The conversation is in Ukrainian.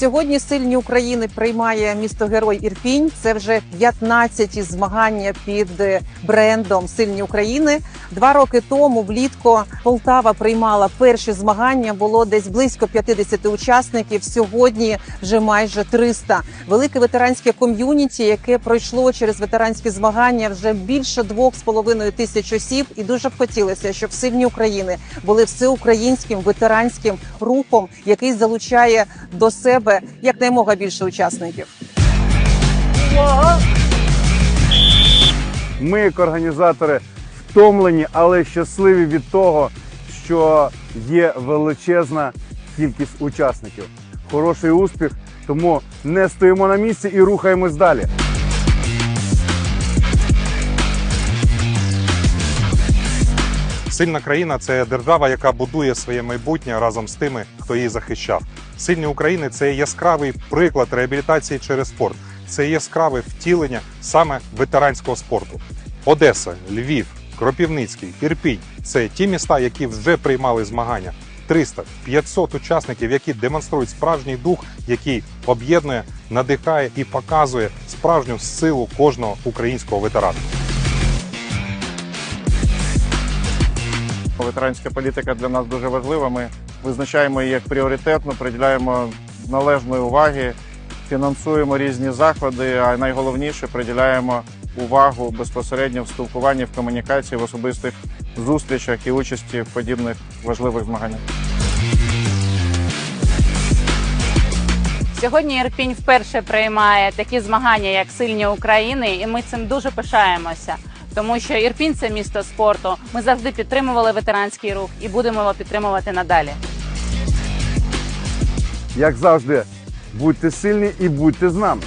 Сьогодні сильні України приймає місто Герой Ірпінь. Це вже 15-ті змагання під е, брендом Сильні України. Два роки тому влітку Полтава приймала перші змагання. Було десь близько 50 учасників. Сьогодні вже майже 300. Велике ветеранське ком'юніті, яке пройшло через ветеранські змагання, вже більше двох з половиною тисяч осіб. І дуже б хотілося, щоб сильні України були всеукраїнським ветеранським рухом, який залучає до себе якнаймога більше учасників. Ми, як організатори, втомлені, але щасливі від того, що є величезна кількість учасників. Хороший успіх, тому не стоїмо на місці і рухаємось далі. Сильна країна це держава, яка будує своє майбутнє разом з тими, хто її захищав. Сильні України це яскравий приклад реабілітації через спорт. Це яскраве втілення саме ветеранського спорту. Одеса, Львів, Кропівницький, Ірпінь це ті міста, які вже приймали змагання. 300, 500 учасників, які демонструють справжній дух, який об'єднує, надихає і показує справжню силу кожного українського ветерана. Ветеранська політика для нас дуже важлива. Ми визначаємо її як пріоритетну, приділяємо належної уваги, фінансуємо різні заходи, а найголовніше приділяємо увагу безпосередньо в спілкуванні, в комунікації, в особистих зустрічах і участі в подібних важливих змаганнях. Сьогодні Ірпінь вперше приймає такі змагання, як сильні України, і ми цим дуже пишаємося. Тому що Ірпінь це місто спорту. Ми завжди підтримували ветеранський рух і будемо його підтримувати надалі. Як завжди, будьте сильні і будьте з нами.